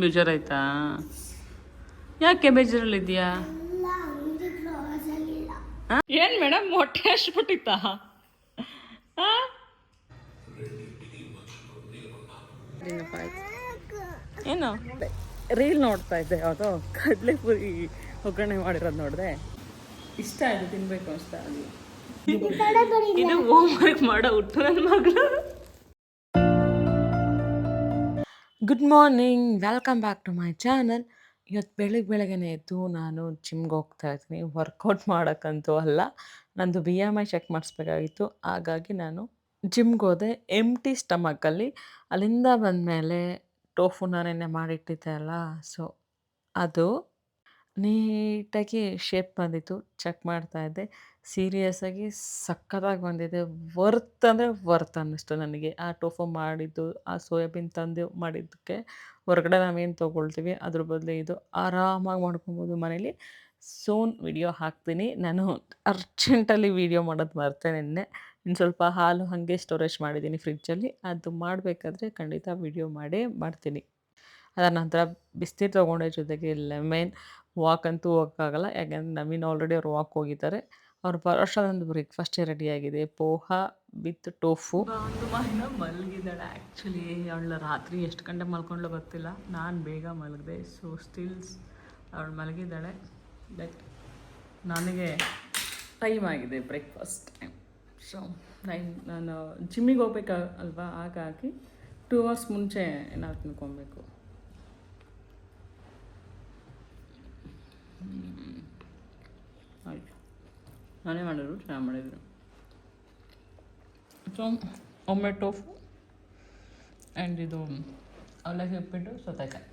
ಬೇಜಾರಾಯ್ತಾ? ಯಾಕೆ ಬೇಜಾರಲ್ಲಿದ್ಯಾ ಏನು ಮೇಡಮ್ ಮೊಟ್ಟೆ ಹಚ್ಬಿಟ್ಟಿತ್ತಾ? ಏನು? ರೀಲ್ ನೋಡ್ತಾ ಇದ್ದೆ ಯಾವುದೋ ಕಡಲೆಪುರಿ ಒಗ್ಗರಣೆ ಮಾಡಿರೋದು ನೋಡಿದೆ. ಇಷ್ಟ ಆಯ್ತು ತಿನ್ಬೇಕು ಅನ್ಸ್ತಾ ಇದು ಹೋಮ್ ವರ್ಕ್ ಮಾಡೋ ಹುಟ್ಟು ನನ್ನ ಮಗಳು. Good morning welcome back to my channel ಇವತ್ತು ಬೆಳಿಗ್ಗೆ ಬೆಳಗ್ಗೆನೇ ಎದ್ದು ನಾನು ಜಿಮ್ಗೆ ಹೋಗ್ತಾ ಇದ್ದೀನಿ. ವರ್ಕೌಟ್ ಮಾಡೋಕ್ಕಂತೂ ಅಲ್ಲ. ನಂದು ಬಿ ಎಂ ಐ ಚೆಕ್ ಮಾಡಿಸ್ಬೇಕಾಗಿತ್ತು. ಹಾಗಾಗಿ ನಾನು ಜಿಮ್ಗೆ ಹೋದೆ. ಎಮ್ಟಿ ಸ್ಟಮಕಲ್ಲಿ ಅಲ್ಲಿಂದ ಬಂದ ಮೇಲೆ ಟೋಫುನ ನೆನ್ನೆ ಮಾಡಿಟ್ಟಿದ್ದೆ ಅಲ್ಲ. ಸೊ ಅದು ನೀಟಾಗಿ ಶೇಪ್ ಬಂದಿತ್ತು. ಚೆಕ್ ಮಾಡ್ತಾ ಇದ್ದೆ. ಸೀರಿಯಸ್ಸಾಗಿ ಸಖತ್ತಾಗಿ ಬಂದಿದೆ. ವರ್ತ್ ಅಂದರೆ ವರ್ತ್ ಅನ್ನಿಸ್ತು ನನಗೆ. ಆ ಟೋಫು ಮಾಡಿದ್ದು, ಆ ಸೋಯಾಬೀನ್ ತಂದು ಮಾಡಿದ್ದಕ್ಕೆ ಹೊರಗಡೆ ನಾವೇನು ತೊಗೊಳ್ತೀವಿ, ಅದ್ರ ಬದಲು ಇದು ಆರಾಮಾಗಿ ಮಾಡ್ಕೊಬೋದು ಮನೇಲಿ. ಸೋನ್ ವಿಡಿಯೋ ಹಾಕ್ತೀನಿ. ನಾನು ಅರ್ಜೆಂಟಲ್ಲಿ ವಿಡಿಯೋ ಮಾಡೋದು ಮರ್ತೆ ನಿನ್ನೆ. ಇನ್ನು ಸ್ವಲ್ಪ ಹಾಲು ಹಾಗೆ ಸ್ಟೋರೇಜ್ ಮಾಡಿದ್ದೀನಿ ಫ್ರಿಡ್ಜಲ್ಲಿ. ಅದು ಮಾಡಬೇಕಾದ್ರೆ ಖಂಡಿತ ವಿಡಿಯೋ ಮಾಡೇ ಮಾಡ್ತೀನಿ. ಅದರ ನಂತರ ಬಿಸ್ನೀರು ತೊಗೊಂಡೆ ಜೊತೆಗೆ ಲೆಮನ್. ವಾಕ್ ಅಂತೂ ಹೋಗೋಕ್ಕಾಗಲ್ಲ ಯಾಕೆಂದರೆ ನವೀನ್ ಆಲ್ರೆಡಿ ಅವ್ರು ವಾಕ್ ಹೋಗಿದ್ದಾರೆ. ಅವ್ರು ಬರೋ ಅಷ್ಟೊಂದು ಬ್ರೇಕ್ಫಾಸ್ಟೇ ರೆಡಿಯಾಗಿದೆ ಪೋಹ ವಿತ್ ಟೋಫು. ಒಂದು ಮಹಿನ ಮಲಗಿದ್ದಾಳೆ. ಆ್ಯಕ್ಚುಲಿ ಅವಳ ರಾತ್ರಿ ಎಷ್ಟು ಗಂಟೆ ಮಲ್ಕೊಂಡ್ಲೋ ಗೊತ್ತಿಲ್ಲ. ನಾನು ಬೇಗ ಮಲಗಿದೆ. ಸೊ ಸ್ಟಿಲ್ಸ್ ಅವಳು ಮಲಗಿದ್ದಾಳೆ. ಬಟ್ ನನಗೆ ಟೈಮ್ ಆಗಿದೆ ಬ್ರೇಕ್ಫಾಸ್ಟ್ ಟೈಮ್ ಸೊ ನೈನ್ ನಾನು ಜಿಮ್ಮಿಗೆ ಹೋಗ್ಬೇಕಲ್ವಾ? ಹಾಗಾಗಿ ಟೂ ಅವರ್ಸ್ ಮುಂಚೆ ನಾವು ತಿನ್ಕೊಬೇಕು ಆಯಿತು ನಾನೇ ಮಾಡಿದ್ರು, ಚೆನ್ನಾಗಿ ಮಾಡಿದ್ರು. ಸೊ ಒಮ್ಮೆ ಟೋಫು ಆ್ಯಂಡ್ ಇದು, ಅವಲಕ್ಕಿ ಉಪ್ಪಿಟ್ಟು ಸೌತೆಕಾಯಿ.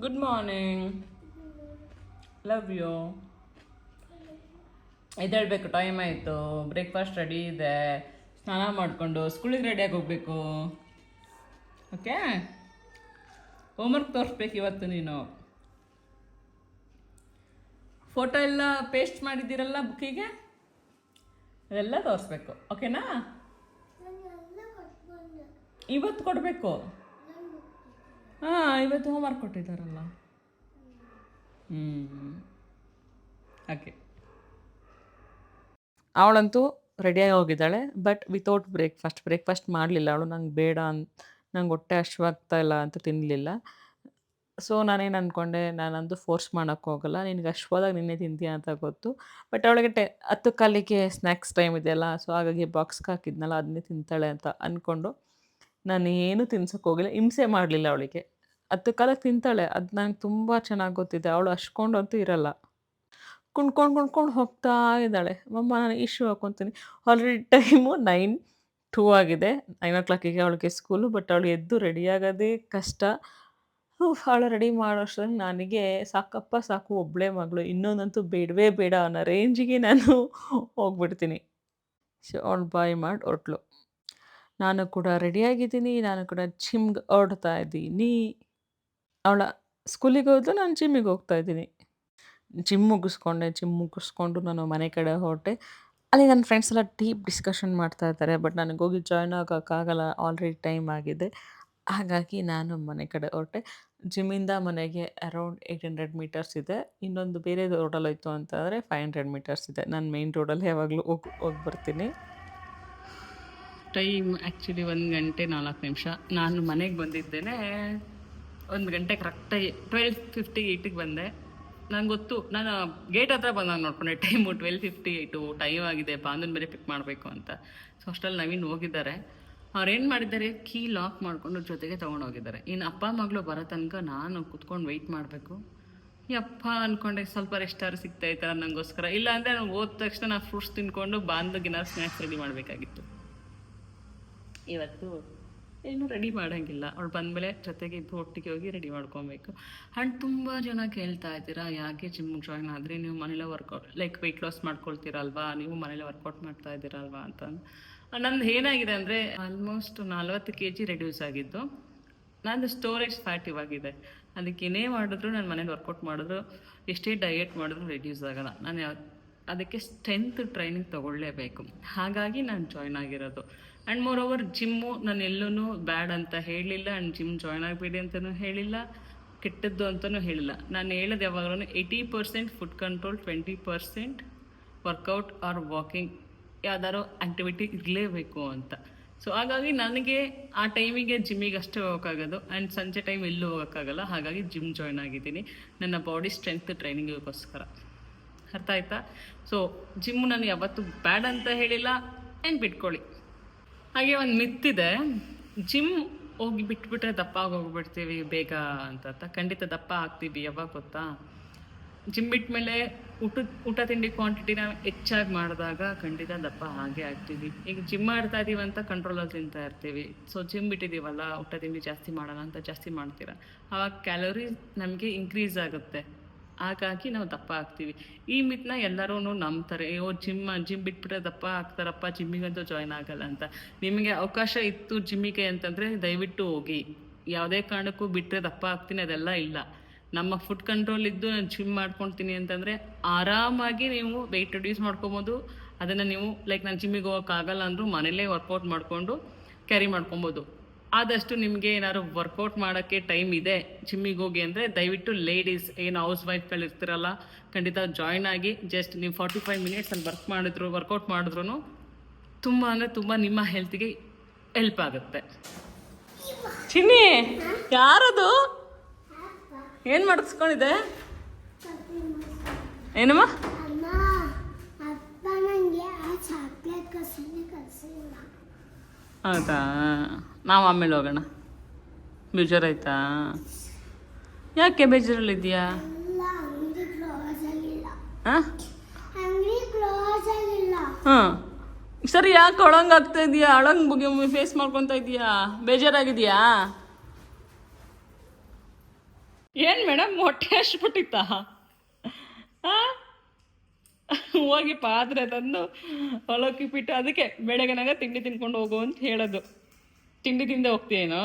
ಗುಡ್ ಮಾರ್ನಿಂಗ್ ಲವ್ ಯು ಎದ್ದೇಳಬೇಕು ಟೈಮ್ ಆಯಿತು. ಬ್ರೇಕ್ಫಾಸ್ಟ್ ರೆಡಿ ಇದೆ. ಸ್ನಾನ ಮಾಡಿಕೊಂಡು ಸ್ಕೂಲಿಗೆ ರೆಡಿಯಾಗಿ ಹೋಗಬೇಕು. ಓಕೆ ಹೋಮ್ವರ್ಕ್ ತೋರಿಸ್ಬೇಕು ಇವತ್ತು ನೀನು. ಫೋಟೋ ಎಲ್ಲ ಪೇಸ್ಟ್ ಮಾಡಿದ್ದೀರಲ್ಲ ಬುಕ್ಕಿಗೆ? ಅದೆಲ್ಲ ತೋರಿಸ್ಬೇಕು, ಓಕೆನಾ? ಇವತ್ತು ಕೊಡಬೇಕು? ಹಾಂ, ಇವತ್ತು ಹೋಮ್ವರ್ಕ್ ಕೊಟ್ಟಿದ್ದಾರಲ್ಲ. ಹ್ಮ್ ಅವಳಂತೂ ರೆಡಿಯಾಗಿ ಹೋಗಿದ್ದಾಳೆ ಬಟ್ ವಿತೌಟ್ ಬ್ರೇಕ್ಫಾಸ್ಟ್ ಬ್ರೇಕ್ಫಾಸ್ಟ್ ಮಾಡಲಿಲ್ಲ ಅವಳು, ನಂಗೆ ಬೇಡ ಅಂತ ನಂಗೆ ಹೊಟ್ಟೆ ಹಶ್ವಾಗ್ತಾ ಇಲ್ಲ ಅಂತ ತಿನ್ನಲಿಲ್ಲ ಸೊ, ನಾನೇನು ಅಂದ್ಕೊಂಡೆ ನಾನಂದು ಫೋರ್ಸ್ ಮಾಡೋಕ್ಕೆ ಹೋಗಲ್ಲ. ನಿನಗೆ ಹೋದಾಗ ನಿನ್ನೆ ತಿಂತೀಯ ಅಂತ ಗೊತ್ತು. ಬಟ್ ಅವಳಿಗೆ ಟೆ, ಹತ್ತು ಕಾಲಿಗೆ ಸ್ನ್ಯಾಕ್ಸ್ ಟೈಮ್ ಇದೆಯಲ್ಲ, ಸೊ ಹಾಗಾಗಿ ಬಾಕ್ಸ್ಗೆ ಹಾಕಿದ್ನಲ್ಲ ಅದನ್ನೇ ತಿಂತಾಳೆ ಅಂತ ಅಂದ್ಕೊಂಡು ನಾನು ಏನು ತಿನ್ಸೋಕ್ಕೆ ಹೋಗಿಲ್ಲ. ಹಿಂಸೆ ಮಾಡಲಿಲ್ಲ ಅವಳಿಗೆ. ಹತ್ತು ಕಾಲಕ್ಕೆ ತಿಂತಾಳೆ. ಅದು ನನಗೆ ತುಂಬ ಚೆನ್ನಾಗಿ ಗೊತ್ತಿದೆ. ಅವಳು ಅಂತೂ ಇರಲ್ಲ. ಕುಣ್ಕೊಂಡು ಕುಣ್ಕೊಂಡು ಹೋಗ್ತಾ ಇದ್ದಾಳೆ. ಮಮ್ಮ, ನಾನು ಇಶ್ಯೂ ಹಾಕ್ಕೊತೀನಿ ಆಲ್ರೆಡಿ ಟೈಮು ನೈನ್ ಟೂ ಆಗಿದೆ. ನೈನ್ ಓ ಕ್ಲಾಕಿಗೆ ಅವಳಿಗೆ ಸ್ಕೂಲು, ಬಟ್ ಅವಳು ಎದ್ದು ರೆಡಿ ಆಗೋದೇ ಕಷ್ಟ. ಅವಳು ರೆಡಿ ಮಾಡೋಷ್ಟರಲ್ಲಿ ನನಗೆ ಸಾಕಪ್ಪ, ಸಾಕು ಒಬ್ಬಳೇ ಮಗಳು, ಇನ್ನೊಂದಂತೂ ಬೇಡವೇ ಬೇಡ ಅನ್ನೋ ರೇಂಜಿಗೆ ನಾನು ಹೋಗ್ಬಿಡ್ತೀನಿ. ಸೊ ಅವಳು ಬಾಯ್ ಮಾಡಿ ಹೊರಟ್ಲು. ನಾನು ಕೂಡ ರೆಡಿಯಾಗಿದ್ದೀನಿ ನಾನು ಕೂಡ ಜಿಮ್ಗೆ ಹೊರಡ್ತಾ ಇದ್ದೀನಿ. ಅವಳ ಸ್ಕೂಲಿಗೆ ಹೋದ್ಲು, ನಾನು ಜಿಮ್ಮಿಗೆ ಹೋಗ್ತಾ ಇದ್ದೀನಿ. ಜಿಮ್ ಮುಗಿಸ್ಕೊಂಡೆ ಜಿಮ್ ಮುಗಿಸ್ಕೊಂಡು ನಾನು ಮನೆ ಕಡೆ ಹೊರಟೆ. ಅಲ್ಲಿ ನನ್ನ ಫ್ರೆಂಡ್ಸ್ ಎಲ್ಲ ಡೀಪ್ ಡಿಸ್ಕಷನ್ ಮಾಡ್ತಾ ಇದ್ದಾರೆ ಬಟ್ ಹೋಗಿ ಜಾಯ್ನ್ ಆಗೋಕ್ಕಾಗಲ್ಲ ಆಲ್ರೆಡಿ ಟೈಮ್ ಆಗಿದೆ. ಹಾಗಾಗಿ ನಾನು ಮನೆ ಕಡೆ ಹೊರಟೆ. ಜಿಮ್ಮಿಂದ ಮನೆಗೆ ಅರೌಂಡ್ ಏಯ್ಟ್ ಹಂಡ್ರೆಡ್ ಮೀಟರ್ಸ್ ಇದೆ. ಇನ್ನೊಂದು ಬೇರೆ ರೋಡಲ್ಲಿ ಹೋಯ್ತು ಅಂತಂದರೆ ಫೈವ್ ಹಂಡ್ರೆಡ್ ಮೀಟರ್ಸ್ ಇದೆ. ನಾನು ಮೇಯ್ನ್ ರೋಡಲ್ಲಿ ಯಾವಾಗಲೂ ಹೋಗಿ ಹೋಗಿ ಬರ್ತೀನಿ. ಟೈಮ್ ಆ್ಯಕ್ಚುಲಿ ಒಂದು ಗಂಟೆ ನಾಲ್ಕು ನಿಮಿಷ. ನಾನು ಮನೆಗೆ ಬಂದಿದ್ದೇನೆ ಒಂದು ಗಂಟೆ ಕರೆಕ್ಟಾಗಿ ಟ್ವೆಲ್ ಫಿಫ್ಟಿ ಏಯ್ಟಿಗೆ ಬಂದೆ. ನಂಗೆ ಗೊತ್ತು, ನಾನು ಗೇಟ್ ಹತ್ರ ಬಂದಾಗ ನೋಡ್ಕೊಂಡೆ, time twelve fifty eight time ಆಗಿದೆ, ಬಾಂಧನ್ ಮೇಲೆ ಪಿಕ್ ಮಾಡಬೇಕು ಅಂತ. ಸೊ ಅಷ್ಟರಲ್ಲಿ ನವೀನ್ ಹೋಗಿದ್ದಾರೆ. ಅವ್ರು ಏನು ಮಾಡಿದ್ದಾರೆ? ಕೀ ಲಾಕ್ ಮಾಡಿಕೊಂಡು ಜೊತೆಗೆ ತೊಗೊಂಡೋಗಿದ್ದಾರೆ. ಇನ್ನು ಅಪ್ಪ ಮಗಳು ಬರೋ ತನಕ ನಾನು ಕುತ್ಕೊಂಡು ವೆಯ್ಟ್ ಮಾಡಬೇಕು. ಅಪ್ಪ ಅಂದ್ಕೊಂಡೆ ಸ್ವಲ್ಪ ರೆಸ್ಟಾರು ಸಿಗ್ತಾ ಇತ್ತಲ್ಲ ನನಗೋಸ್ಕರ ಇಲ್ಲ ಅಂದರೆ ನಾನು ಹೋದ ತಕ್ಷಣ ನಾನು ಫ್ರೂಟ್ಸ್ ತಿನ್ಕೊಂಡು ಬಾಂಧಗಿನ ಸ್ನ್ಯಾಕ್ಸ್ ರೆಡಿ ಮಾಡಬೇಕಾಗಿತ್ತು. ಇವತ್ತು ಏನು ರೆಡಿ ಮಾಡೋಂಗಿಲ್ಲ. ಅವಳು ಬಂದಮೇಲೆ ಜೊತೆಗೆ ಇದ್ದು ಒಟ್ಟಿಗೆ ಹೋಗಿ ರೆಡಿ ಮಾಡ್ಕೊಬೇಕು. ಆ್ಯಂಡ್ ತುಂಬ ಜನ ಕೇಳ್ತಾ ಇದ್ದೀರಾ, ಯಾಕೆ ಜಿಮ್ಗೆ ಜಾಯ್ನ್ ಆದರೆ? ನೀವು ಮನೇಲೆ ವರ್ಕೌಟ್ ಲೈಕ್ ವೆಯ್ಟ್ ಲಾಸ್ ಮಾಡ್ಕೊಳ್ತೀರಲ್ವಾ? ನೀವು ಮನೇಲೆ ವರ್ಕೌಟ್ ಮಾಡ್ತಾ ಇದ್ದೀರಲ್ವಾ ಅಂತ ನಂದು ಏನಾಗಿದೆ ಅಂದರೆ ಆಲ್ಮೋಸ್ಟ್ ನಲ್ವತ್ತು ಕೆ ಜಿ ರೆಡ್ಯೂಸ್ ಆಗಿದ್ದು, ನಂದು ಸ್ಟೋರೇಜ್ ಫ್ಯಾಟ್ ಇವಾಗಿದೆ ಅದಕ್ಕೆ ಏನೇ ಮಾಡಿದ್ರು ನಾನು ಮನೇಲಿ ವರ್ಕೌಟ್ ಮಾಡಿದ್ರು, ಎಷ್ಟೇ ಡಯೆಟ್ ಮಾಡಿದ್ರು ರೆಡ್ಯೂಸ್ ಆಗಲ್ಲ. ನಾನು ಅದಕ್ಕೆ ಸ್ಟ್ರೆಂತ್ ಟ್ರೈನಿಂಗ್ ತೊಗೊಳ್ಳೇಬೇಕು. ಹಾಗಾಗಿ ನಾನು ಜಾಯ್ನ್ ಆಗಿರೋದು. ಆ್ಯಂಡ್ ಮೋರ್ ಓವರ್ ಜಿಮ್ಮು ನಾನು ಎಲ್ಲೂ ಬ್ಯಾಡ್ ಅಂತ ಹೇಳಿಲ್ಲ. ಆ್ಯಂಡ್ ಜಿಮ್ ಜಾಯ್ನ್ ಆಗಬೇಡಿ ಅಂತಲೂ ಹೇಳಿಲ್ಲ. ಕೆಟ್ಟದ್ದು ಅಂತಲೂ ಹೇಳಿಲ್ಲ. ನಾನು ಹೇಳೋದು ಯಾವಾಗಲೂ eighty percent food control twenty percent workout or walking ಯಾವ್ದಾದ್ರು ಆ್ಯಕ್ಟಿವಿಟಿ ಇರಲೇಬೇಕು ಅಂತ. ಸೊ ಹಾಗಾಗಿ ನನಗೆ ಆ ಟೈಮಿಗೆ ಜಿಮ್ಮಿಗೆ ಅಷ್ಟೇ ಹೋಗೋಕ್ಕಾಗೋದು. ಆ್ಯಂಡ್ ಸಂಜೆ ಟೈಮ್ ಎಲ್ಲೂ ಹೋಗೋಕ್ಕಾಗಲ್ಲ. ಹಾಗಾಗಿ ಜಿಮ್ ಜಾಯ್ನ್ ಆಗಿದ್ದೀನಿ. ನನ್ನ ಬಾಡಿ ಸ್ಟ್ರೆಂತ್ ಟ್ರೈನಿಂಗಿಗೋಸ್ಕರ ಅರ್ಥ ಆಯ್ತಾ? ಸೊ ಜಿಮ್ ನಾನು ಯಾವತ್ತೂ ಬ್ಯಾಡ್ ಅಂತ ಹೇಳಿಲ್ಲ. ಆ್ಯಂಡ್ ಬಿಟ್ಕೊಳ್ಳಿ. ಹಾಗೆ ಒಂದು ಮಿತ್ತಿದೆ ಜಿಮ್ ಹೋಗಿ ಬಿಟ್ಬಿಟ್ರೆ ದಪ್ಪ ಆಗೋಗ್ಬಿಡ್ತೀವಿ ಬೇಗ ಅಂತ. ಖಂಡಿತ ದಪ್ಪ ಆಗ್ತೀವಿ, ಯಾವಾಗ ಗೊತ್ತಾ? ಜಿಮ್ ಬಿಟ್ಮೇಲೆ ಊಟ ಊಟ ತಿಂಡಿ ಕ್ವಾಂಟಿಟಿನ ಹೆಚ್ಚಾಗಿ ಮಾಡಿದಾಗ ಖಂಡಿತ ದಪ್ಪ ಹಾಗೆ ಆಗ್ತೀವಿ. ಈಗ ಜಿಮ್ ಮಾಡ್ತಾ ಇದೀವಿ ಅಂತ ಕಂಟ್ರೋಲಲ್ಲಿ ತಿಂತಾ ಇರ್ತೀವಿ. ಸೊ ಜಿಮ್ ಬಿಟ್ಟಿದ್ದೀವಲ್ಲ ಊಟ ತಿಂಡಿ ಜಾಸ್ತಿ ಮಾಡೋಣ ಅಂತ ಜಾಸ್ತಿ ಮಾಡ್ತೀರಾ? ಆವಾಗ ಕ್ಯಾಲೋರಿ ನಮಗೆ ಇನ್ಕ್ರೀಸ್ ಆಗುತ್ತೆ. ಹಾಗಾಗಿ ನಾವು ದಪ್ಪ ಆಗ್ತೀವಿ. ಈ ಮಿತ್ನ ಎಲ್ಲರೂ ನಂಬ್ತಾರೆ. ಅಯ್ಯೋ ಜಿಮ್ ಜಿಮ್ ಬಿಟ್ಬಿಟ್ರೆ ದಪ್ಪ ಆಗ್ತಾರಪ್ಪ ಜಿಮ್ಮಿಗಂತೂ ಜಾಯ್ನ್ ಆಗಲ್ಲ ಅಂತ. ನಿಮಗೆ ಅವಕಾಶ ಇತ್ತು ಜಿಮ್ಮಿಗೆ ಅಂತಂದರೆ ದಯವಿಟ್ಟು ಹೋಗಿ. ಯಾವುದೇ ಕಾರಣಕ್ಕೂ ಬಿಟ್ಟರೆ ದಪ್ಪ ಆಗ್ತೀನಿ, ಅದೆಲ್ಲ ಇಲ್ಲ. ನಮ್ಮ ಫುಡ್ ಕಂಟ್ರೋಲ್ ಇದ್ದು ನಾನು ಜಿಮ್ ಮಾಡ್ಕೊಳ್ತೀನಿ ಅಂತಂದರೆ ಆರಾಮಾಗಿ ನೀವು ವೆಯ್ಟ್ ರಿಡ್ಯೂಸ್ ಮಾಡ್ಕೊಬೋದು. ಅದನ್ನು ನೀವು ಲೈಕ್ ನಾನು ಜಿಮ್ಮಿಗೆ ಹೋಗೋಕ್ಕಾಗಲ್ಲ ಅಂದರೂ ಮನೇಲೇ ವರ್ಕೌಟ್ ಮಾಡಿಕೊಂಡು ಕ್ಯಾರಿ ಮಾಡ್ಕೊಬೋದು. ಆದಷ್ಟು ನಿಮಗೆ ಏನಾದ್ರು ವರ್ಕೌಟ್ ಮಾಡೋಕ್ಕೆ ಟೈಮ್ ಇದೆ ಜಿಮ್ಮಿಗೆ ಹೋಗಿ ಅಂದರೆ ದಯವಿಟ್ಟು ಲೇಡೀಸ್ ಏನು ಹೌಸ್ ವೈಫ್ಗಳು ಇರ್ತಿರಲ್ಲ, ಖಂಡಿತ ಜಾಯ್ನ್ ಆಗಿ ಜಸ್ಟ್ ನೀವು ಫಾರ್ಟಿ ಫೈವ್ ಮಿನಿಟ್ಸ್ ಅಲ್ಲಿ ವರ್ಕ್ ಮಾಡಿದ್ರು ವರ್ಕೌಟ್ ಮಾಡಿದ್ರು ತುಂಬ ಅಂದರೆ ತುಂಬ ನಿಮ್ಮ ಹೆಲ್ತಿಗೆ ಹೆಲ್ಪ್ ಆಗುತ್ತೆ. ಚಿನ್ನಿ, ಯಾರದು? ಏನು ಮಾಡಿಸ್ಕೊಂಡಿದೆ ಏನಮ್ಮ? ಹೌದಾ? ನಾವು ಆಮೇಲೆ ಹೋಗೋಣ. ಬೇಜಾರಾಯ್ತಾ? ಯಾಕೆ ಬೇಜಾರಲ್ಲಿದ್ಯಾ ಹಾಂ. ಸರಿ ಯಾಕೆ ಅಳಂಗ್ ಆಗ್ತಾ ಇದೆಯಾ? ಅಳಂಗ್ ಬಗ್ಗೆ ಫೇಸ್ ಮಾಡ್ಕೊತಾ ಇದೆಯಾ? ಬೇಜಾರಾಗಿದೆಯಾ ಏನು ಮೇಡಮ್, ಮೊಟ್ಟೆ ಹಚ್ಬಿಟ್ಟಿತ್ತಾ? ಹೋಗಿ ಪಾತ್ರೆ ತಂದು ಹೊಲಕ್ಕೆ ಬಿಟ್ಟು ಅದಕ್ಕೆ ಬೆಳಗ್ಗೆನಾಗ ತಿಂಡಿ ತಿನ್ಕೊಂಡು ಹೋಗು ಅಂತ ಹೇಳೋದು. ತಿಂಡಿ ತಿಂದೆ ಹೋಗ್ತೀಯೇನೋ?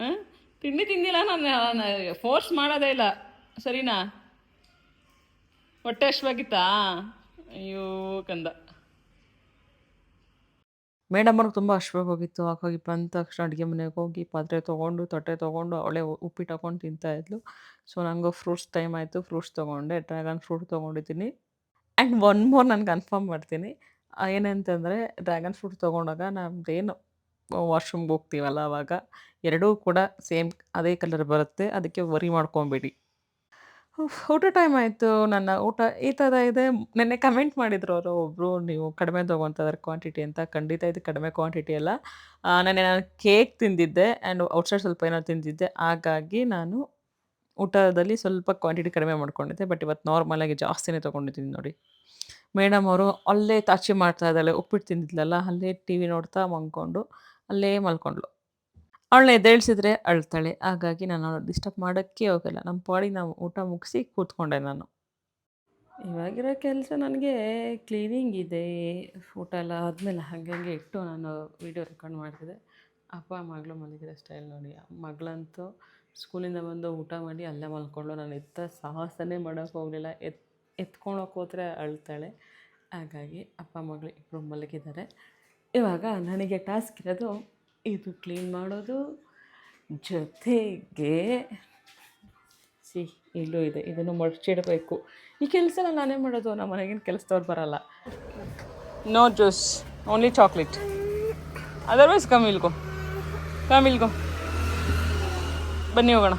ಹಾಂ ತಿಂಡಿ ತಿಂದಿಲ್ಲ ನಾನು ಫೋರ್ಸ್ ಮಾಡೋದೇ ಇಲ್ಲ. ಸರಿನಾ? ಹೊಟ್ಟೆ ಹಶ್ವಾಗಿತ್ತಾ ಅಯ್ಯೋ ಕಂದ. ಮೇಡಮ್ ಅವ್ರಿಗೆ ತುಂಬ ಅಶ್ವಾಗಿ ಹೋಗಿತ್ತು. ಹಾಗಾಗಿ ಬಂದ ತಕ್ಷಣ ಅಡುಗೆ ಮನೆಗೆ ಹೋಗಿ ಪಾತ್ರೆ ತೊಗೊಂಡು, ತಟ್ಟೆ ತೊಗೊಂಡು, ಅವಳೇ ಉಪ್ಪಿಟ್ಟು ಹಾಕೊಂಡು ತಿಂತಾ ಇದ್ಲು. ಸೊ ನನಗೂ ಫ್ರೂಟ್ಸ್ ಟೈಮ್ ಆಯಿತು. ಫ್ರೂಟ್ಸ್ ತೊಗೊಂಡೆ. ಡ್ರ್ಯಾಗನ್ ಫ್ರೂಟ್ ತೊಗೊಂಡಿದ್ದೀನಿ. ಆ್ಯಂಡ್ ಒನ್ ಮೋರ್ ನಾನು ಕನ್ಫರ್ಮ್ ಮಾಡ್ತೀನಿ. ಏನಂತಂದರೆ ಡ್ರ್ಯಾಗನ್ ಫ್ರೂಟ್ ತೊಗೊಂಡಾಗ ನಮ್ದೇನು ವಾಶ್ರೂಮ್ಗೆ ಹೋಗ್ತೀವಲ್ಲ ಆವಾಗ ಎರಡೂ ಕೂಡ ಸೇಮ್ ಅದೇ ಕಲರ್ ಬರುತ್ತೆ. ಅದಕ್ಕೆ ವರಿ ಮಾಡ್ಕೊಬೇಡಿ. ಊಟ ಟೈಮ್ ಆಯಿತು. ನನ್ನ ಊಟ ಈ ಥರ ಇದೆ. ನೆನ್ನೆ ಕಮೆಂಟ್ ಮಾಡಿದ್ರು ಅವರು. ಒಬ್ಬರು ನೀವು ಕಡಿಮೆ ತೊಗೊತಾ ಕ್ವಾಂಟಿಟಿ ಅಂತ. ಖಂಡಿತ ಇದು ಕಡಿಮೆ ಕ್ವಾಂಟಿಟಿ ಅಲ್ಲ. ಆ, ಕೇಕ್ ತಿಂದಿದ್ದೆ ಆ್ಯಂಡ್ ಔಟ್ಸೈಡ್ ಸ್ವಲ್ಪ ಏನೋ ತಿಂದಿದ್ದೆ. ಹಾಗಾಗಿ ನಾನು ಊಟದಲ್ಲಿ ಸ್ವಲ್ಪ ಕ್ವಾಂಟಿಟಿ ಕಡಿಮೆ ಮಾಡ್ಕೊಂಡಿದ್ದೆ. ಬಟ್ ಇವತ್ತು ನಾರ್ಮಲಾಗಿ ಜಾಸ್ತಿನೇ ತೊಗೊಂಡಿದ್ದೀನಿ ನೋಡಿ. ಮೇಡಮ್ ಅವರು ಅಲ್ಲೇ ತಾಚಿ ಮಾಡ್ತಾ ಇದ್ದಾಳೆ. ಉಪ್ಪಿಟ್ಟು ತಿಂದಿದ್ಲಲ್ಲ ಅಲ್ಲೇ ಟಿ ವಿ ನೋಡ್ತಾ ಮಲ್ಕೊಂಡು ಅಲ್ಲೇ ಮಲ್ಕೊಂಡ್ಳು. ಅವಳನ್ನ ಎದ್ದೇಳಿಸಿದ್ರೆ ಅಳ್ತಾಳೆ. ಹಾಗಾಗಿ ನಾನು ಅವಳು ಡಿಸ್ಟರ್ಬ್ ಮಾಡೋಕ್ಕೆ ಹೋಗಲ್ಲ. ನಮ್ಮ ಪಾಡಿ ನಾವು ಊಟ ಮುಗಿಸಿ ಕೂತ್ಕೊಂಡೆ ನಾನು. ಇವಾಗಿರೋ ಕೆಲಸ ನನಗೆ ಕ್ಲೀನಿಂಗ್ ಇದೆ. ಊಟ ಎಲ್ಲ ಆದಮೇಲೆ ಹಾಗೆ ಇಟ್ಟು ನಾನು ವೀಡಿಯೋ ರೆಕಾರ್ಡ್ ಮಾಡ್ತಿದ್ದೆ. ಅಪ್ಪ, ಮಗಳು ಮಲಗಿರೋ ಸ್ಟೈಲ್ ನೋಡಿ. ಮಗಳಂತೂ ಸ್ಕೂಲಿಂದ ಬಂದು ಊಟ ಮಾಡಿ ಅಲ್ಲೇ ಮಲ್ಕೊಂಡು ನಾನು ಎತ್ತ ಸಾಹಸನೇ ಮಾಡೋಕ್ಕೆ ಹೋಗಲಿಲ್ಲ. ಎತ್ ಎತ್ಕೊಳಕ್ಕೆ ಹೋದರೆ ಅಳ್ತಾಳೆ. ಹಾಗಾಗಿ ಅಪ್ಪ, ಮಗಳು ಇಬ್ಬರು ಮಲಗಿದ್ದಾರೆ. ಇವಾಗ ನನಗೆ ಟಾಸ್ಕ್ ಇರೋದು ಇದು ಕ್ಲೀನ್ ಮಾಡೋದು ಜೊತೆಗೆ, ಸಿ, ಇಲ್ಲೂ ಇದೆ. ಇದನ್ನು ಮಡಚಿಡಬೇಕು. ಈ ಕೆಲಸ ನಾನೇ ಮಾಡೋದು. ನಮ್ಮ ಮನೆಗಿನ ಕೆಲಸದವ್ರು ಬರಲ್ಲ. No juice only chocolate otherwise ಕಮ್ಮಿ ಇಲ್ಕೋ ಕಮ್ಮಿ ಇಲ್ಕೋ ಬನ್ನಿ ಹೋಗೋಣ.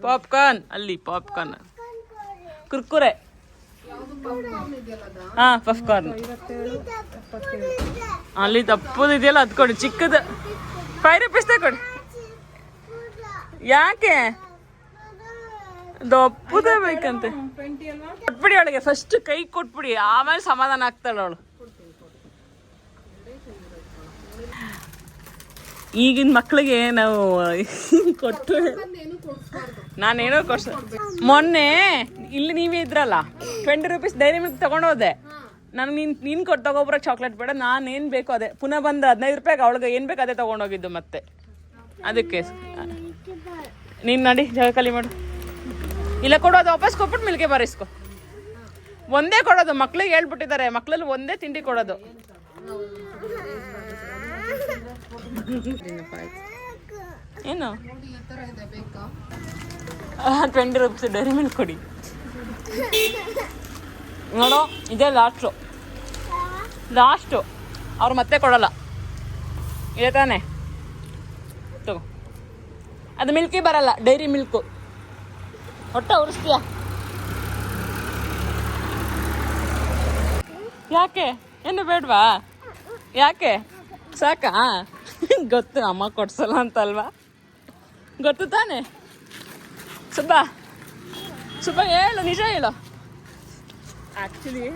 ಪಾಪ್ಕಾರ್ನ್ ಅಲ್ಲಿ ಪಾಪ್ಕಾರ್ನ್ ಕುರ್ಕುರೆ. ಹಾಂ ಕಾರ್ನ್ ಅಲ್ಲಿ ತಪ್ಪುದು ಇದೆಯಲ್ಲ ಅದು ಕೊಡಿ ಚಿಕ್ಕದು. ಫೈವ್ ರುಪೀಸ್ ಕೊಡಿ. ಯಾಕೆ? ದಪ್ಪದೇ ಬೇಕಂತೆ. ಕೊಟ್ಬಿಡಿ ಅವಳಿಗೆ ಫಸ್ಟ್ ಕೈ ಕೊಟ್ಬಿಡಿ ಆಮೇಲೆ ಸಮಾಧಾನ ಆಗ್ತಾಳೆ ಅವಳು. ಈಗಿನ ಮಕ್ಕಳಿಗೆ ನಾವು ಕೊಟ್ಟು ನಾನೇನೋ ಕೊಡ್ಸ ಮೊನ್ನೆ ಇಲ್ಲಿ ನೀವೇ ಇದ್ರಲ್ಲ ಟ್ವೆಂಟಿ ರುಪೀಸ್ ಡೈರಿ ಮಿಲ್ಕ್ ತಗೊಂಡೋದೆ. ನಾನು ನೀನು ನೀನು ಕೊಟ್ಟು ತಗೊಬ್ರ ಚಾಕ್ಲೇಟ್ ಬೇಡ ನಾನು ಏನು ಬೇಕೋ ಅದೇ, ಪುನಃ ಬಂದ ಹದಿನೈದು ರೂಪಾಯಿಗೆ ಅವಳಿಗೆ ಏನು ಬೇಕು ಅದೇ ತೊಗೊಂಡೋಗಿದ್ದು ಮತ್ತೆ. ಅದಕ್ಕೆ, ನೀನು ನಡಿ ಖಾಲಿ ಮಾಡು. ಇಲ್ಲ ಕೊಡೋದು ವಾಪಸ್ ಕೊಟ್ಬಿಟ್ಟು ಮಿಲ್ಕೆ ಬಾರಿಸ್ಕೊ. ಒಂದೇ ಕೊಡೋದು, ಮಕ್ಳಿಗೆ ಹೇಳ್ಬಿಟ್ಟಿದ್ದಾರೆ, ಮಕ್ಳಲ್ಲಿ ಒಂದೇ ತಿಂಡಿ ಕೊಡೋದು. ಏನು? ಟ್ವೆಂಟಿ ರುಪೀಸ್ ಡೈರಿ ಮಿಲ್ಕ್ ಕೊಡಿ. ನೋಡೋ, ಇದೇ ಲಾಸ್ಟು ಲಾಸ್ಟು ಅವ್ರು ಮತ್ತೆ ಕೊಡಲ್ಲ. ಇದೆ ತಾನೆ? ತಗೋ. ಅದು ಮಿಲ್ಕಿ ಬರಲ್ಲ ಡೈರಿ ಮಿಲ್ಕು ಹೊಟ್ಟೆ ಉರಿಸ್ತೀಯ? ಯಾಕೆ? ಏನು ಬೇಡವಾ? ಯಾಕೆ? ಸಾಕಾ? ಗೊತ್ತು ಅಮ್ಮ ಕೊಡ್ಸಲ್ಲ ಅಂತಲ್ವಾ? ಗೊತ್ತು ತಾನೆ? ಸುಬ್ಬ ಸುಬ್ಬ ಹೇಳು, ನಿಜ ಹೇಳು. ಆ್ಯಕ್ಚುಲಿ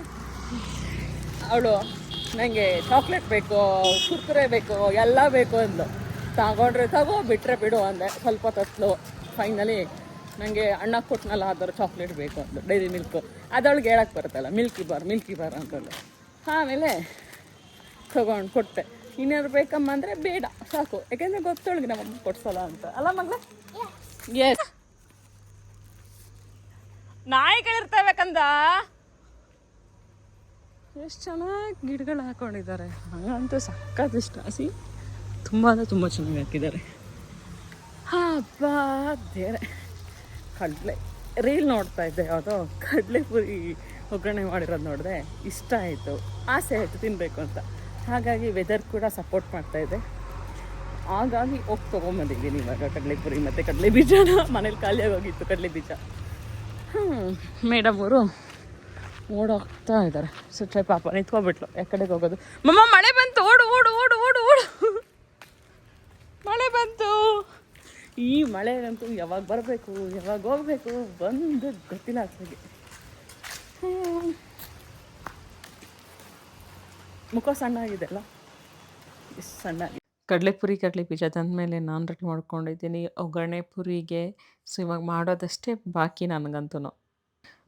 ಅವಳು ನನಗೆ ಚಾಕ್ಲೇಟ್ ಬೇಕು, ಕುರ್ಕುರೆ ಬೇಕು, ಎಲ್ಲ ಬೇಕು ಅಂದ್ಲು. ತಗೊಂಡ್ರೆ ತಗೋ ಬಿಟ್ಟರೆ ಬಿಡು ಅಂದೆ. ಸ್ವಲ್ಪ ತತ್ಲು ಫೈನಲಿ ನನಗೆ ಅಣ್ಣ ಕೊಟ್ಟನಲ್ಲ ಅದರ ಚಾಕ್ಲೇಟ್ ಬೇಕು ಅಂದು ಡೈರಿ ಮಿಲ್ಕು ಅದವಳಿಗೆ ಹೇಳಕ್ಕೆ ಬರುತ್ತಲ್ಲ ಮಿಲ್ಕಿ ಬಾರ್ ಮಿಲ್ಕಿ ಬಾರ್ ಅಂತಂದು ಆಮೇಲೆ ತಗೊಂಡು ಕೊಟ್ಟೆ. ಇನ್ಯಾರು ಬೇಕಮ್ಮ ಅಂದರೆ ಬೇಡ ಸಾಕು. ಯಾಕೆಂದರೆ ಗೊತ್ತೊಳಗೆ ನಮ್ಮ ಕೊಡ್ಸಲ್ಲ ಅಂತ. ಅಲ್ಲ ಮಗಳ ಎಸ್ ನಾಯಿಗಳಿರ್ತವೆ ಕಂದ ಎಷ್ಟು ಚೆನ್ನಾಗಿ ಗಿಡಗಳು ಹಾಕೊಂಡಿದ್ದಾರೆ. ನಂಗಂತೂ ಸಕ್ಕತ್ ಇಷ್ಟ. ಹಸಿ ತುಂಬ ಅಂದರೆ ತುಂಬ ಚೆನ್ನಾಗಿ ಹಾಕಿದ್ದಾರೆ. ಹಬ್ಬ ದೇರೆ ಕಡಲೆ. ರೀಲ್ ನೋಡ್ತಾ ಇದ್ದೆ ಯಾವುದೋ ಕಡಲೆ ಪುರಿ ಒಗ್ಗರಣೆ ಮಾಡಿರೋದು ನೋಡಿದೆ. ಇಷ್ಟ ಆಯಿತು. ಆಸೆ ಆಯಿತು ತಿನ್ನಬೇಕು ಅಂತ. ಹಾಗಾಗಿ ವೆದರ್ ಕೂಡ ಸಪೋರ್ಟ್ ಮಾಡ್ತಾ ಇದೆ. ಹಾಗಾಗಿ ಹೋಗಿ ತೊಗೊಂಬಂದಿದ್ದೀನಿ ಇವಾಗ ಕಡಲೆಪುರಿ ಮತ್ತು ಕಡಲೆ ಬೀಜನ. ಮನೇಲಿ ಖಾಲಿಯಾಗಿ ಹೋಗಿತ್ತು ಕಡಲೆ ಬೀಜ. ಹ್ಞೂ ಮೇಡಮ್ ಅವರು ಓಡೋಗ್ತಾ ಇದ್ದಾರೆ. ಸುಟ್ಟೆ ಪಾಪ ನಿಂತ್ಕೊಬಿಟ್ಲು ಯಾಕಡೆಗೆ ಹೋಗೋದು? ಮಮ್ಮ, ಮಳೆ ಬಂತು. ಓಡು ಓಡು ಓಡು ಓಡು ಓಡು. ಮಳೆ ಬಂತು. ಈ ಮಳೆಗಂತೂ ಯಾವಾಗ ಬರಬೇಕು, ಯಾವಾಗ ಹೋಗ್ಬೇಕು ಬಂದು ಗೊತ್ತಿಲ್ಲ ಅಷ್ಟಿಗೆ ಮುಖ ಸಣ್ಣ ಆಗಿದೆ ಅಲ್ಲ ಎಷ್ಟು ಸಣ್ಣ ಕಡಲೆಪುರಿ ಕಡಲೆ ಬೀಜ ತಂದಮೇಲೆ ನಾನು ರೆಡಿ ಮಾಡ್ಕೊಂಡಿದ್ದೀನಿ. ಒಗ್ಗರಣೆ ಪುರಿಗೆ. ಸೊ ಇವಾಗ ಮಾಡೋದಷ್ಟೇ ಬಾಕಿ ನನಗಂತೂ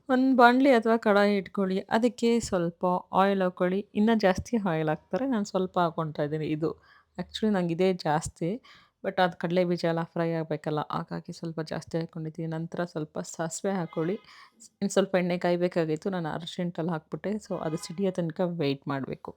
ಒಂದು ಬಾಂಡ್ಲಿ ಅಥವಾ ಕಡಾಯಿ ಇಟ್ಕೊಳ್ಳಿ. ಅದಕ್ಕೆ ಸ್ವಲ್ಪ ಆಯಿಲ್ ಹಾಕ್ಕೊಳ್ಳಿ. ಇನ್ನೂ ಜಾಸ್ತಿ ಆಯಿಲ್ ಹಾಕ್ತಾರೆ. ನಾನು ಸ್ವಲ್ಪ ಹಾಕ್ಕೊಳ್ತಾ ಇದ್ದೀನಿ ಇದು. ಆ್ಯಕ್ಚುಲಿ ನಂಗೆ ಇದೇ ಜಾಸ್ತಿ. ಬಟ್ ಅದು ಕಡಲೆ ಬೀಜ ಎಲ್ಲ ಫ್ರೈ ಆಗಬೇಕಲ್ಲ. ಹಾಗಾಗಿ ಸ್ವಲ್ಪ ಜಾಸ್ತಿ ಹಾಕ್ಕೊಂಡಿದ್ದೀನಿ. ನಂತರ ಸ್ವಲ್ಪ ಸಾಸಿವೆ ಹಾಕ್ಕೊಳ್ಳಿ. ಇನ್ನು ಸ್ವಲ್ಪ ಎಣ್ಣೆ ಕಾಯಬೇಕಾಗಿತ್ತು. ನಾನು ಅರ್ಜೆಂಟಲ್ಲಿ ಹಾಕ್ಬಿಟ್ಟೆ. ಸೊ ಅದು ಸಿಡಿಯೋ ತನಕ ವೆಯ್ಟ್ ಮಾಡಬೇಕು.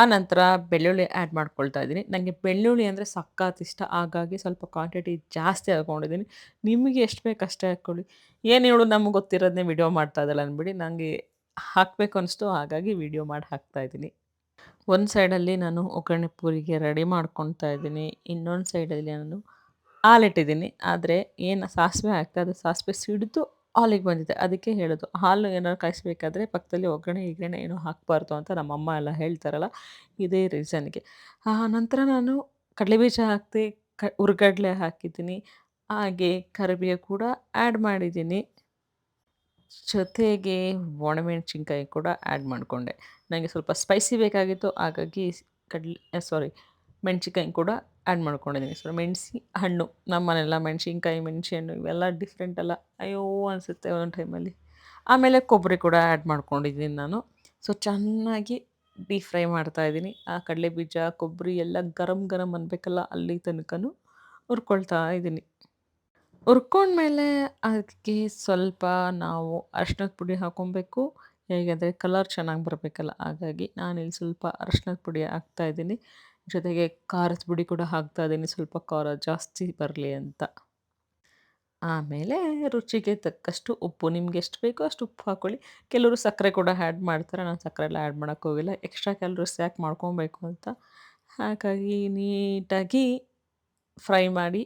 ಆ ನಂತರ ಬೆಳ್ಳುಳ್ಳಿ ಆ್ಯಡ್ ಮಾಡ್ಕೊಳ್ತಾ ಇದ್ದೀನಿ. ನನಗೆ ಬೆಳ್ಳುಳ್ಳಿ ಅಂದರೆ ಸಖತ್ ಇಷ್ಟ. ಹಾಗಾಗಿ ಸ್ವಲ್ಪ ಕ್ವಾಂಟಿಟಿ ಜಾಸ್ತಿ ಹಾಕ್ಕೊಂಡಿದ್ದೀನಿ ನಿಮಗೆ ಎಷ್ಟು ಬೇಕು ಅಷ್ಟೇ ಹಾಕ್ಕೊಳ್ಳಿ. ಏನು ಹೇಳು ನಮ್ಗೆ ಗೊತ್ತಿರೋದನ್ನೇ ವಿಡಿಯೋ ಮಾಡ್ತಾ ಇದ್ದಲ್ಲ ಅಂದ್ಬಿಡಿ ನನಗೆ ಹಾಕಬೇಕು ಅನಿಸ್ತು. ಹಾಗಾಗಿ ವಿಡಿಯೋ ಮಾಡಿ ಹಾಕ್ತಾ ಇದ್ದೀನಿ. ಒಂದು ಸೈಡಲ್ಲಿ ನಾನು ಒಗ್ಗರಣೆ ಪೂರಿಗೆ ರೆಡಿ ಮಾಡ್ಕೊತಾ ಇದ್ದೀನಿ. ಇನ್ನೊಂದು ಸೈಡಲ್ಲಿ ನಾನು ಹಾಲಿಟ್ಟಿದ್ದೀನಿ ಆದರೆ ಏನು ಸಾಸಿವೆ ಹಾಕ್ತಾ ಅದು ಸಾಸಿವೆ ಸಿಡಿದು ಹಾಲಿಗೆ ಬಂದಿದೆ. ಅದಕ್ಕೆ ಹೇಳೋದು, ಹಾಲು ಏನಾದ್ರು ಕಾಯಿಸ್ಬೇಕಾದ್ರೆ ಪಕ್ಕದಲ್ಲಿ ಒಗ್ಗರಣೆ ಗಿಗರಣೆ ಏನೂ ಹಾಕಬಾರ್ದು ಅಂತ ನಮ್ಮಮ್ಮ ಎಲ್ಲ ಹೇಳ್ತಾರಲ್ಲ, ಇದೇ ರೀಸನ್ಗೆ ನಂತರ ನಾನು ಕಡಲೆಬೀಜ ಹಾಕಿದೆ, ಕ ಹುರ್ಗಡ್ಲೆ ಹಾಕಿದ್ದೀನಿ, ಹಾಗೆ ಕರಿಬೇವು ಕೂಡ ಆ್ಯಡ್ ಮಾಡಿದ್ದೀನಿ. ಜೊತೆಗೆ ಒಣಮೆಣಸಿನ್ಕಾಯಿ ಕೂಡ ಆ್ಯಡ್ ಮಾಡಿಕೊಂಡೆ. ನನಗೆ ಸ್ವಲ್ಪ ಸ್ಪೈಸಿ ಬೇಕಾಗಿತ್ತು, ಹಾಗಾಗಿ ಕಡಲೆ ಸಾರಿ ಮೆಣಸಿನ್ಕಾಯಿ ಕೂಡ ಆ್ಯಡ್ ಮಾಡ್ಕೊಂಡಿದ್ದೀನಿ ಸೊ ಮೆಣಸಿ ಹಣ್ಣು, ನಮ್ಮನೆಲ್ಲ ಮೆಣಸಿನ್ಕಾಯಿ ಮೆಣಸಿ ಹಣ್ಣು ಇವೆಲ್ಲ ಡಿಫ್ರೆಂಟ್ ಅಲ್ಲ. ಅಯ್ಯೋ ಅನಿಸುತ್ತೆ ಒಂದೊಂದು ಟೈಮಲ್ಲಿ ಆಮೇಲೆ ಕೊಬ್ಬರಿ ಕೂಡ ಆ್ಯಡ್ ಮಾಡ್ಕೊಂಡಿದ್ದೀನಿ ನಾನು. ಸೊ ಚೆನ್ನಾಗಿ ಡೀಪ್ ಫ್ರೈ ಮಾಡ್ತಾಯಿದ್ದೀನಿ ಆ ಕಡಲೆ ಬೀಜ, ಕೊಬ್ಬರಿ ಎಲ್ಲ ಗರಂ ಗರಂ ಅನ್ಬೇಕಲ್ಲ ಅಲ್ಲಿ ತನಕನೂ ಹುರ್ಕೊಳ್ತಾ ಇದ್ದೀನಿ ಹುರ್ಕೊಂಡ್ಮೇಲೆ ಅದಕ್ಕೆ ಸ್ವಲ್ಪ ನಾವು ಅರ್ಶಿನದ ಪುಡಿ ಹಾಕ್ಕೊಬೇಕು ಹೇಗೆಂದರೆ ಕಲರ್ ಚೆನ್ನಾಗಿ ಬರಬೇಕಲ್ಲ, ಹಾಗಾಗಿ ನಾನಿಲ್ಲಿ ಸ್ವಲ್ಪ ಅರ್ಶಿನದ ಪುಡಿ ಹಾಕ್ತಾಯಿದ್ದೀನಿ ಜೊತೆಗೆ ಖಾರದ ಪುಡಿ ಕೂಡ ಹಾಕ್ತಾ ಇದ್ದೀನಿ. ಸ್ವಲ್ಪ ಖಾರ ಜಾಸ್ತಿ ಬರಲಿ ಅಂತ. ಆಮೇಲೆ ರುಚಿಗೆ ತಕ್ಕಷ್ಟು ಉಪ್ಪು. ನಿಮ್ಗೆ ಎಷ್ಟು ಬೇಕೋ ಅಷ್ಟು ಉಪ್ಪು ಹಾಕ್ಕೊಳ್ಳಿ ಕೆಲವರು ಸಕ್ಕರೆ ಕೂಡ ಆ್ಯಡ್ ಮಾಡ್ತಾರೆ. ನಾನು ಸಕ್ಕರೆ ಎಲ್ಲ ಆ್ಯಡ್ ಮಾಡೋಕ್ಕೆ ಹೋಗಿಲ್ಲ. ಎಕ್ಸ್ಟ್ರಾ ಕೆಲವರು ಸ್ಯಾಕ್ ಮಾಡ್ಕೊಬೇಕು ಅಂತ. ಹಾಗಾಗಿ ನೀಟಾಗಿ ಫ್ರೈ ಮಾಡಿ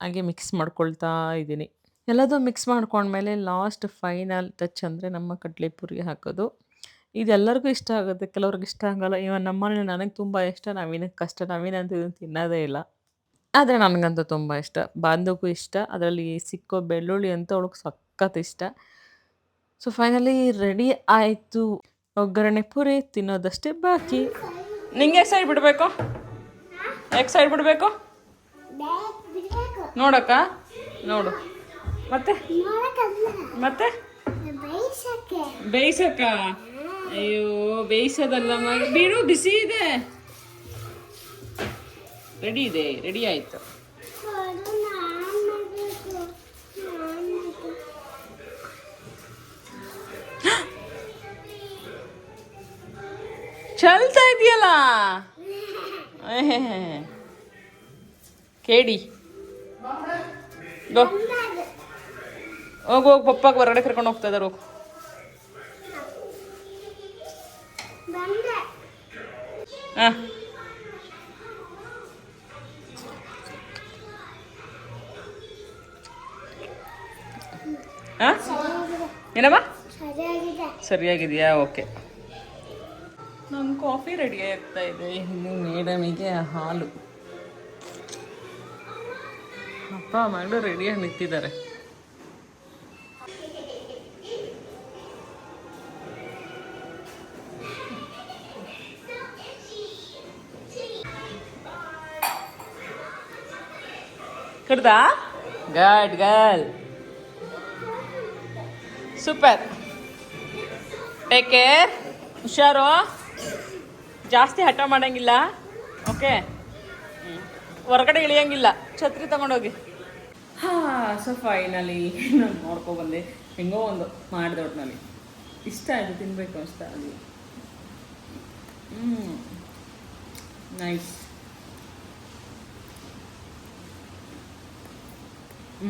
ಹಾಗೆ ಮಿಕ್ಸ್ ಮಾಡ್ಕೊಳ್ತಾ ಇದ್ದೀನಿ. ಎಲ್ಲದೂ ಮಿಕ್ಸ್ ಮಾಡ್ಕೊಂಡ್ಮೇಲೆ ಲಾಸ್ಟ್ ಫೈನಲ್ ಟಚ್ ಅಂದರೆ ನಮ್ಮ ಕಡಲೆಪುರಿ ಹಾಕೋದು. ಇದೆಲ್ಲರಿಗೂ ಇಷ್ಟ ಆಗುತ್ತೆ. ಕೆಲವ್ರಿಗೆ ಇಷ್ಟ ಆಗಲ್ಲ. ಇವನ್ ನಮ್ಮನೇಲಿ ನನಗೆ ತುಂಬ ಇಷ್ಟ. ನವೀನಕ್ಕೆ ಕಷ್ಟ? ನಾವೇನಂತ ಇದನ್ನು ತಿನ್ನೋದೇ ಇಲ್ಲ. ಆದರೆ ನನಗಂತೂ ತುಂಬ ಇಷ್ಟ. ಬಾಂಧವಕ್ಕೂ ಇಷ್ಟ. ಅದರಲ್ಲಿ ಸಿಕ್ಕೋ ಬೆಳ್ಳುಳ್ಳಿ ಅಂತ ಅವಳಿಗೆ ಸಖತ್ ಇಷ್ಟ. ಸೊ ಫೈನಲಿ ರೆಡಿ ಆಯಿತು. ಒಗ್ಗರಣೆ ಪುರಿ ತಿನ್ನೋದಷ್ಟೇ ಬಾಕಿ. ನಿಂಗೆ ಸೈಡ್ ಬಿಡಬೇಕು? ಬಿಡಬೇಕು ಬ್ಯಾಗ್ ಬಿಡ್ಬೇಕು? ನೋಡಕ್ಕ? ನೋಡು. ಮತ್ತೆ? ಮತ್ತೆ? ಬೇಯಿಸಕ್ಕ? ಅಯ್ಯೋ, ಬೇಯಿಸೋದಲ್ಲ ಬೀಡು, ಬಿಸಿ ಇದೆ. ರೆಡಿ ಇದೆ ರೆಡಿ ಆಯ್ತು. ಚಲ್ತಾ ಇದೆಯಲ್ಲ? ಕೇಳಿ ಗೋ. ಹೋಗು ಹೋಗು, ಪಪ್ಪಾಗ ಹೊರಗಡೆ ಕರ್ಕೊಂಡು ಹೋಗ್ತಾ ಇದಾರೆ, ಹೋಗು. ಹಾಂ ಹಾಂ ಏನಮ್ಮ? ಸರಿಯಾಗಿದೆ. ಸರಿಯಾಗಿದೆಯಾ? ಓಕೆ. ನಾನು ಕಾಫಿ ರೆಡಿ ಆಗ್ತಾ ಇದೆ. ಇನ್ನು ಮೇಡಮಿಗೆ ಹಾಲು. ಅಪ್ಪ ಮಗಳು ರೆಡಿಯಾಗಿ ನಿಂತಿದ್ದಾರೆ. ಕಡ್ದಾ? Good girl super. Take care ಹುಷಾರು. ಜಾಸ್ತಿ ಹಠ ಮಾಡಂಗಿಲ್ಲ. ಓಕೆ ಹೊರಗಡೆ ಇಳಿಯಂಗಿಲ್ಲ. ಛತ್ರಿ ತಗೊಂಡೋಗಿ. ಹಾಂ ಸೊ ಫೈನಲಿ ನಾನು ನೋಡ್ಕೊಬಂದೆ ಹೆಂಗೋ ಒಂದು ಮಾಡಿದೆ ಒಟ್ಟಿನಲ್ಲಿ ಇಷ್ಟ ಆಯಿತು ತಿನ್ನಬೇಕು ಅನಿಸ್ತಾ ಅಲ್ಲಿ ಹ್ಞೂ ನೈಸ್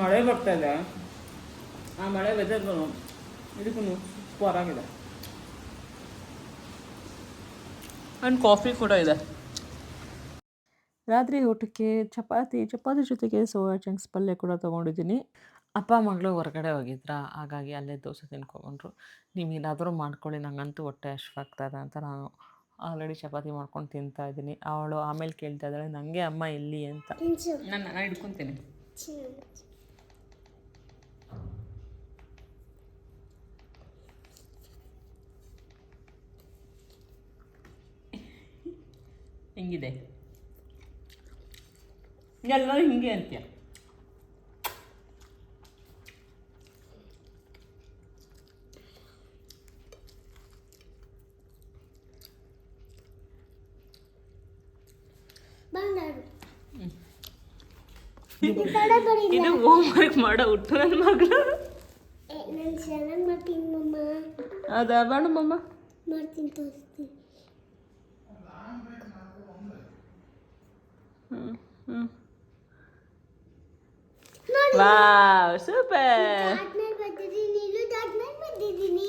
ಮಳೆ ಬರ್ತಾ ಇದೆ ಆ ಮಳೆ ವೆದರ್ಗೂ ಇದಕ್ಕೂ ಸೂಪರ್ ಆಗಿದೆ. ಅಂಡ್ ಕಾಫಿ ಕೂಡ ಇದೆ. ರಾತ್ರಿ ಊಟಕ್ಕೆ ಚಪಾತಿ ಚಪಾತಿ ಜೊತೆಗೆ ಸೋಯಾ ಚಂಕ್ಸ್ ಪಲ್ಯ ಕೂಡ ತೊಗೊಂಡಿದ್ದೀನಿ. ಅಪ್ಪ ಮಗಳು ಹೊರಗಡೆ ಹೋಗಿದ್ರ ಹಾಗಾಗಿ ಅಲ್ಲೇ ದೋಸೆ ತಿನ್ಕೊಂಡ್ರು. ನೀವು ಏನಾದರೂ ಮಾಡ್ಕೊಳ್ಳಿ ನಂಗಂತೂ ಹೊಟ್ಟೆ ಇದೆ ಅಂತ ನಾನು ಆಲ್ರೆಡಿ ಚಪಾತಿ ಮಾಡ್ಕೊಂಡು ತಿಂತಾ ಇದ್ದೀನಿ. ಅವಳು ಆಮೇಲೆ ಕೇಳ್ತಾ ಇದ್ದಾಳೆ ನನಗೆ ಅಮ್ಮ ಇಲ್ಲಿ ಅಂತ. ನಾನು ಹಿಡ್ಕೊತೀನಿ. ಹೆಂಗಿದೆ. ಎಲ್ಲ ಹಿಂಗೆ ಅಂತೀಯ? ಇದು ಹೋಮ್ ವರ್ಕ್ ಮಾಡೋ ಹುಟ್ಟು ನನ್ನ ಮಗಳು. ನಾನು ಚೆನ್ನಾಗಿ ಮಾಡ್ತೀನಿ ಮಮ್ಮ. ಅದಾ ಬೇಡ ಮಮ್ಮ. ಮಾಡ್ತೀನಿ ತೋರಿಸ್ತೀನಿ. Wow super.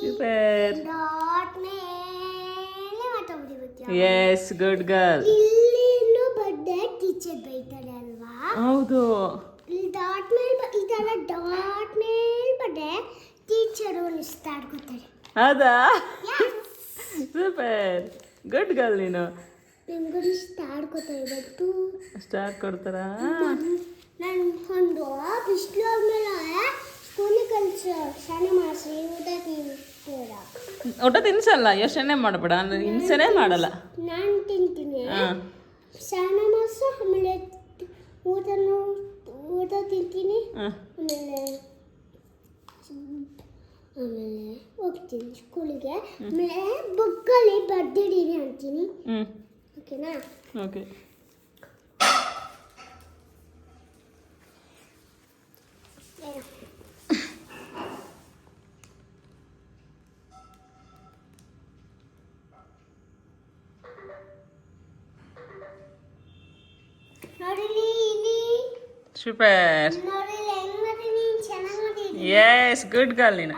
Super. Yes good girl teacher ಬೈತಾರೆ ಅಲ್ವಾ? ಹೌದು. ಡಾಟ್ ಮೇಲೆ ಈ ಥರ ಡಾಟ್ ಮೇಲೆ ಬಡ್ಡೆ ಟೀಚರು ಇಷ್ಟಾಡ್ಕೋತಾರೆ ಹೌದಾ? ಸೂಪರ್. ಗುಡ್ ಗರ್ಲ್ ನೀನು. ನಿಮ್ಗೂ ಇಷ್ಟ ಆಡ್ಕೋತಾರೆ ಇವತ್ತು ಸ್ಟಾರ್ ಕೊಡ್ತಾರಾ? ನಾನು ಒಂದು ಬಿಸಿಲು ಆದ್ಮೇಲೆ ಸ್ಕೂಲಿಗೆ ಕಲಿಸು ಮಾಡಿಸಿ ಊಟ ತಿನ್ತೀರ ಊಟ ತಿನ್ಸಲ್ಲ ಯೋಚನೆ ಮಾಡಬೇಡ ಅಂದ್ರೆ ಹಿಂಸೆನೇ ಮಾಡಲ್ಲ. ನಾನು ತಿಂತೀನಿ. ಸ್ನಾನ ಮಾಡಿಸು ಆಮೇಲೆ ಊಟನೂ ಊಟ ತಿಂತೀನಿ. ಆಮೇಲೆ ಆಮೇಲೆ ಹೋಗ್ತೀನಿ ಸ್ಕೂಲಿಗೆ ಆಮೇಲೆ ಬುಕ್ಕಲ್ಲಿ ಬರ್ದಿಡೀನಿ ಅಂತೀನಿ. ಓಕೆನಾ ಓಕೆ ಏನು? ನೋಡಿಲಿ ಇಲ್ಲಿ ಸೂಪರ್ ನೋಡಿಲಿ ಹೆಂಗ್ ಮಾಡಿದೀನಿ ಚೆನ್ನಾಗಿ ಮಾಡಿದೀನಿ ಎಸ್ ಗುಡ್ ಗರ್ಲ್ ನೀನು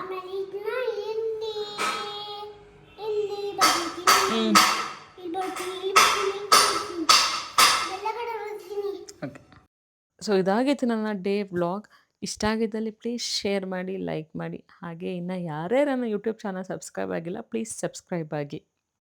ಸೊ ಇದಾಗಿತ್ತು ನನ್ನ ಡೇ ವ್ಲಾಗ್. ಇಷ್ಟ ಆಗಿದ್ದಲ್ಲಿ ಪ್ಲೀಸ್ ಶೇರ್ ಮಾಡಿ ಲೈಕ್ ಮಾಡಿ. ಹಾಗೆ ಇನ್ನು ಯಾರೇ ನನ್ನ ಯೂಟ್ಯೂಬ್ ಚಾನಲ್ ಸಬ್ಸ್ಕ್ರೈಬ್ ಆಗಿಲ್ಲ ಪ್ಲೀಸ್ ಸಬ್ಸ್ಕ್ರೈಬ್ ಆಗಿ.